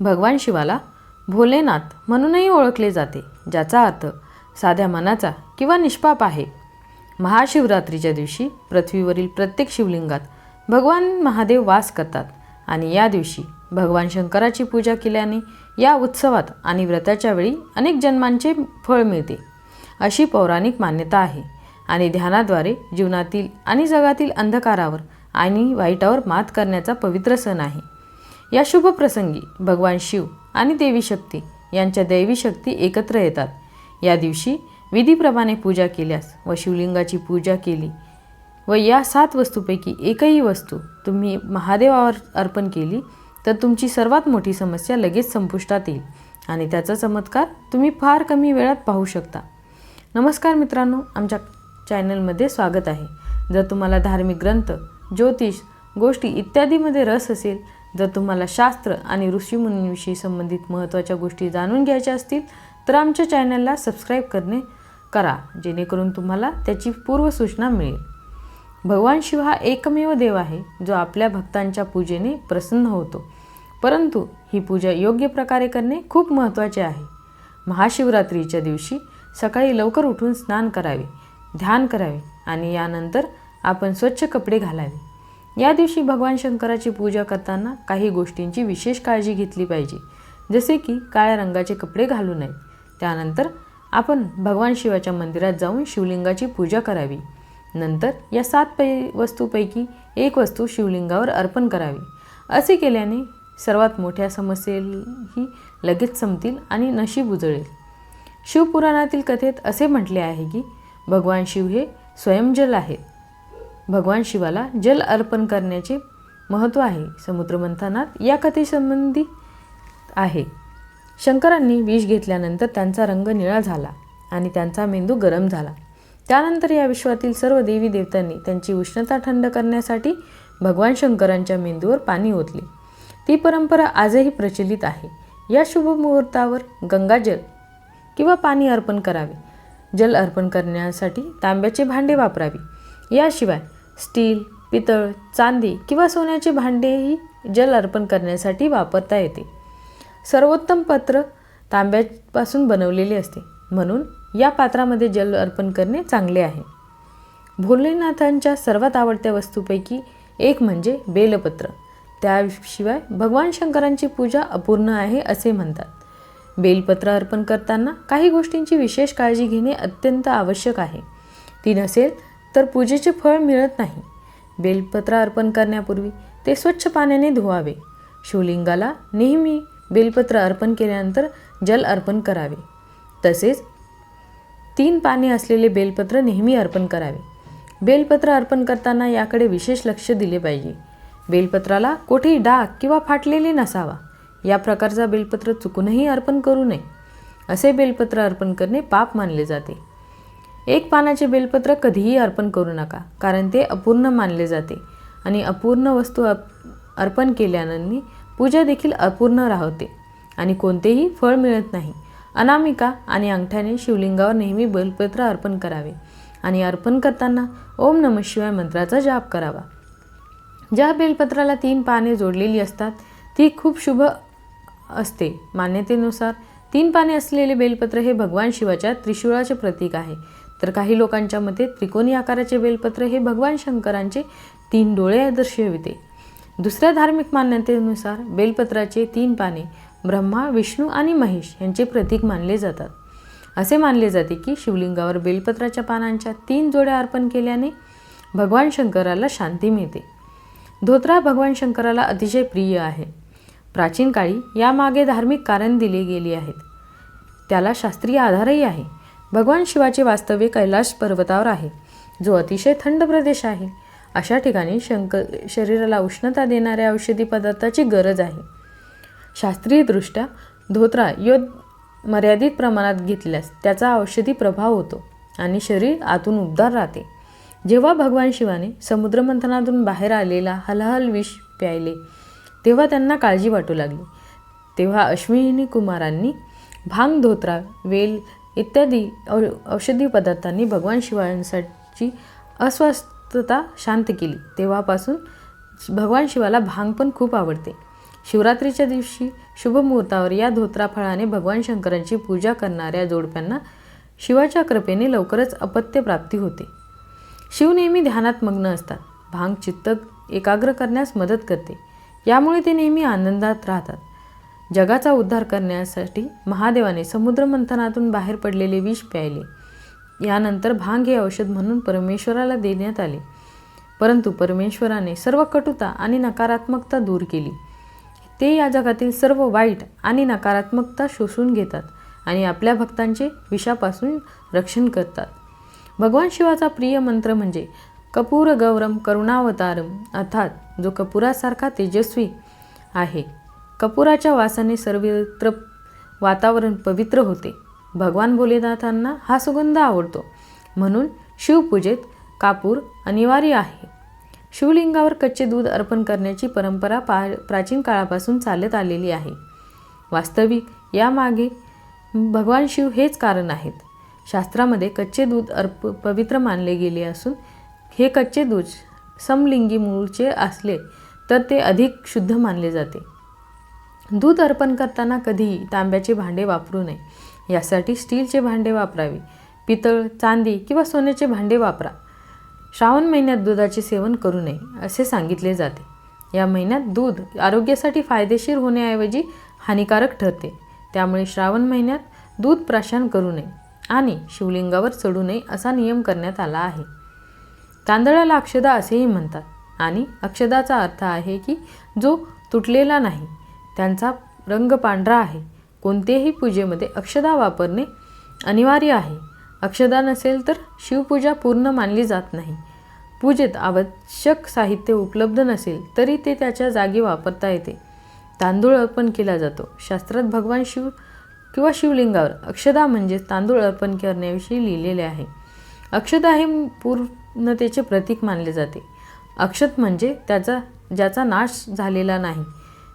भगवान शिवाला भोलेनाथ म्हणूनही ओळखले जाते ज्याचा अर्थ साध्या मनाचा किंवा निष्पाप आहे. महाशिवरात्रीच्या दिवशी पृथ्वीवरील प्रत्येक शिवलिंगात भगवान महादेव वास करतात आणि या दिवशी भगवान शंकराची पूजा केल्याने या उत्सवात आणि व्रताच्या वेळी अनेक जन्मांचे फळ मिळते. अशी पौराणिक मान्यता आहे आणि ध्यानाद्वारे जीवनातील आणि जगातील अंधकारावर आणि वाईटावर मात करण्याचा पवित्र सण आहे. या शुभ प्रसंगी भगवान शिव आणि देवी शक्ती यांच्या दैवी शक्ती एकत्र येतात. या दिवशी विधीप्रमाणे पूजा केल्यास व शिवलिंगाची पूजा केली व या सात वस्तूपैकी एकही वस्तू तुम्ही महादेवावर अर्पण केली तर तुमची सर्वात मोठी समस्या लगेच संपुष्टात येईल आणि त्याचा चमत्कार तुम्ही फार कमी वेळात पाहू शकता. नमस्कार मित्रांनो आमच्या चॅनलमध्ये स्वागत आहे. जर तुम्हाला धार्मिक ग्रंथ ज्योतिष गोष्टी इत्यादीमध्ये रस असेल जर तुम्हाला शास्त्र आणि ऋषीमुनींविषयी संबंधित महत्त्वाच्या गोष्टी जाणून घ्यायच्या असतील तर आमच्या चॅनलला सबस्क्राईब करणे करा जेणेकरून तुम्हाला त्याची पूर्वसूचना मिळेल. भगवान शिव हा एकमेव देव आहे जो आपल्या भक्तांच्या पूजेने प्रसन्न होतो. परंतु ही पूजा योग्य प्रकारे करणे खूप महत्त्वाचे आहे. महाशिवरात्रीच्या दिवशी सकाळी लवकर उठून स्नान करावे ध्यान करावे आणि यानंतर आपण स्वच्छ कपडे घालावे. या दिवशी भगवान शंकराची पूजा करताना काही गोष्टींची विशेष काळजी घेतली पाहिजे. जसे की काळ्या रंगाचे कपडे घालू नये. त्यानंतर आपण भगवान शिवाच्या मंदिरात जाऊन शिवलिंगाची पूजा करावी. नंतर या सात पै वस्तूपैकी एक वस्तू शिवलिंगावर अर्पण करावी. असे केल्याने सर्वात मोठ्या समस्येही लगेच संपतील आणि नशीब उजळेल. शिवपुराणातील कथेत असे म्हटले आहे की भगवान शिव हे स्वयंजल आहेत. भगवान शिवाला जल अर्पण करण्याचे महत्त्व आहे. समुद्रमंथनात या कथेसंबंधी आहे. शंकरांनी विष घेतल्यानंतर त्यांचा रंग निळा झाला आणि त्यांचा मेंदू गरम झाला. त्यानंतर या विश्वातील सर्व देवी देवतांनी त्यांची उष्णता थंड करण्यासाठी भगवान शंकरांच्या मेंदूवर पाणी ओतले. ती परंपरा आजही प्रचलित आहे. या शुभ मुहूर्तावर गंगाजल किंवा पाणी अर्पण करावे. जल अर्पण करण्यासाठी तांब्याचे भांडे वापरावे. याशिवाय स्टील पितळ चांदी किंवा सोन्याचे भांडेही जल अर्पण करण्यासाठी वापरता येते. सर्वोत्तम पत्र तांब्यापासून बनवलेले असते. म्हणून या पात्रामध्ये जल अर्पण करणे चांगले आहे. भोलेनाथांच्या सर्वात आवडत्या वस्तूपैकी एक म्हणजे बेलपत्र. त्याशिवाय भगवान शंकरांची पूजा अपूर्ण आहे असे म्हणतात. बेलपत्र अर्पण करताना काही गोष्टींची विशेष काळजी घेणे अत्यंत आवश्यक आहे. ती नसेल तर पूजेचे फळ मिळत नाही. बेलपत्र अर्पण करण्यापूर्वी ते स्वच्छ पाण्याने धुवावे. शिवलिंगाला नेहमी बेलपत्र अर्पण केल्यानंतर जल अर्पण करावे. तसेच तीन पाने असलेले बेलपत्र नेहमी अर्पण करावे. बेलपत्र अर्पण करताना याकडे विशेष लक्ष दिले पाहिजे. बेलपत्राला कोठेही डाग किंवा फाटलेले नसावा. या प्रकारचा बेलपत्र चुकूनही अर्पण करू नये. असे बेलपत्र अर्पण करणे पाप मानले जाते. एक पानाचे बेलपत्र कधीही अर्पण करू नका कारण ते अपूर्ण मानले जाते. आणि अपूर्ण वस्तू अप अर्पण केल्यानंतर पूजा देखील अपूर्ण राहते आणि कोणतेही फळ मिळत नाही. अनामिका आणि अंगठ्याने शिवलिंगावर नेहमी बेलपत्र अर्पण करावे आणि अर्पण करताना ओम नम शिवाय मंत्राचा जाप करावा. ज्या बेलपत्राला तीन पाने जोडलेली असतात ती खूप शुभ असते. मान्यतेनुसार तीन पाने असलेले बेलपत्र हे भगवान शिवाच्या त्रिशूळाचे प्रतीक आहे. तर काही लोकांच्या मते त्रिकोणी आकाराचे बेलपत्र हे भगवान शंकरांचे तीन डोळे दर्शविते. दुसऱ्या धार्मिक मान्यतेनुसार बेलपत्राचे तीन पाने ब्रह्मा विष्णू आणि महेश यांचे प्रतीक मानले जातात. असे मानले जाते की शिवलिंगावर बेलपत्राच्या पानांच्या तीन जोड्या अर्पण केल्याने भगवान शंकराला शांती मिळते. धोत्रा भगवान शंकराला अतिशय प्रिय आहे. प्राचीन काळी यामागे धार्मिक कारण दिले गेले आहेत. त्याला शास्त्रीय आधारही आहे. भगवान शिवाचे वास्तव्य कैलाश पर्वतावर आहे. जो अतिशय थंड प्रदेश आहे. अशा ठिकाणी शंकर शरीराला उष्णता देणाऱ्या औषधी पदार्थाची गरज आहे. शास्त्रीयदृष्ट्या धोत्रा योद मर्यादित प्रमाणात घेतल्यास त्याचा औषधी प्रभाव होतो आणि शरीर आतून उबदार राहते. जेव्हा भगवान शिवाने समुद्रमंथनातून बाहेर आलेला हलहल विष प्यायले तेव्हा त्यांना काळजी वाटू लागली. तेव्हा अश्विनी कुमारांनी भांग धोत्रा वेल इत्यादी औ औषधी पदार्थांनी भगवान शिवांसाठी अस्वस्थता शांत केली. तेव्हापासून भगवान शिवाला भांग पण खूप आवडते. शिवरात्रीच्या दिवशी शुभमुहूर्तावर या धोत्रा फळाने भगवान शंकरांची पूजा करणाऱ्या जोडप्यांना शिवाच्या कृपेने लवकरच अपत्य प्राप्ती होते. शिव नेहमी ध्यानात मग्न असतात. भांग चित्त एकाग्र करण्यास मदत करते. यामुळे ते नेहमी आनंदात राहतात. जगाचा उद्धार करण्यासाठी महादेवाने समुद्रमंथनातून बाहेर पडलेले विष प्यायले. यानंतर भांग हे औषध म्हणून परमेश्वराला देण्यात आले. परंतु परमेश्वराने सर्व कटुता आणि नकारात्मकता दूर केली. ते या जगातील सर्व वाईट आणि नकारात्मकता शोषून घेतात आणि आपल्या भक्तांचे विषापासून रक्षण करतात. भगवान शिवाचा प्रिय मंत्र म्हणजे कपूर गौरम करुणावतारम अर्थात जो कपुरासारखा तेजस्वी आहे. कपुराच्या वासाने सर्वत्र वातावरण पवित्र होते. भगवान भोलेनाथांना हा सुगंध आवडतो. म्हणून शिवपूजेत कापूर अनिवार्य आहे. शिवलिंगावर कच्चे दूध अर्पण करण्याची परंपरा पा प्राचीन काळापासून चालत आलेली आहे. वास्तविक यामागे भगवान शिव हेच कारण आहेत. शास्त्रामध्ये कच्चे दूध अर्प पवित्र मानले गेले असून हे कच्चे दूध समलिंगी मूळचे असले तर ते अधिक शुद्ध मानले जाते. दूध अर्पण करताना कधीही तांब्याचे भांडे वापरू नये. यासाठी स्टीलचे भांडे वापरावे. पितळ चांदी किंवा सोन्याचे भांडे वापरा. श्रावण महिन्यात दुधाचे सेवन करू नये असे सांगितले जाते. या महिन्यात दूध आरोग्यासाठी फायदेशीर होण्याऐवजी हानिकारक ठरते. त्यामुळे श्रावण महिन्यात दूध प्राशन करू नये आणि शिवलिंगावर चढू नये असा नियम करण्यात आला आहे. तांदळाला अक्षदा असेही म्हणतात आणि अक्षदाचा अर्थ आहे की जो तुटलेला नाही त्यांचा रंग पांढरा आहे. कोणतेही पूजेमध्ये अक्षदा वापरणे अनिवार्य आहे. अक्षदा नसेल तर शिवपूजा पूर्ण मानली जात नाही. पूजेत आवश्यक साहित्य उपलब्ध नसेल तरी ते त्याच्या जागी वापरता येते. तांदूळ अर्पण केला जातो. शास्त्रात भगवान शिव किंवा शिवलिंगावर अक्षदा म्हणजे तांदूळ अर्पण करण्याविषयी लिहिलेले आहे. अक्षदा हे पूर्णतेचे प्रतीक मानले जाते. अक्षत म्हणजे त्याचा ज्याचा नाश झालेला नाही.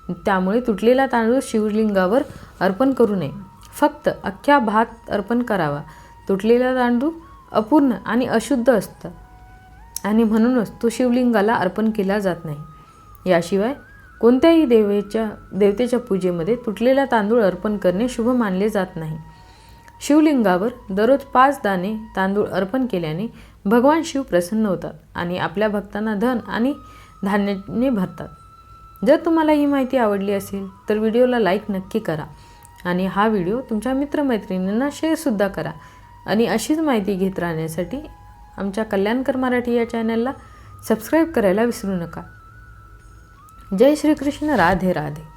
त्यामुळे तुटलेला तांदूळ शिवलिंगावर अर्पण करू नये. फक्त अख्ख्या भात अर्पण करावा. तुटलेला तांदूळ अपूर्ण आणि अशुद्ध असतं आणि म्हणूनच तो शिवलिंगाला अर्पण केला जात नाही. याशिवाय कोणत्याही देवेच्या देवतेच्या पूजेमध्ये तुटलेला तांदूळ अर्पण करणे शुभ मानले जात नाही. शिवलिंगावर दररोज पाच दाणे तांदूळ अर्पण केल्याने भगवान शिव प्रसन्न होतात आणि आपल्या भक्तांना धन आणि धान्याने भरतात. जर तुम्हाला ही माहिती आवडली असेल तर व्हिडिओला लाईक नक्की करा आणि हा व्हिडिओ तुमच्या मित्रमैत्रिणींना शेअरसुद्धा करा. आणि अशीच माहिती घेत राहण्यासाठी आमच्या कल्याणकर मराठी या चॅनलला सबस्क्राईब करायला विसरू नका. जय श्रीकृष्ण राधे राधे.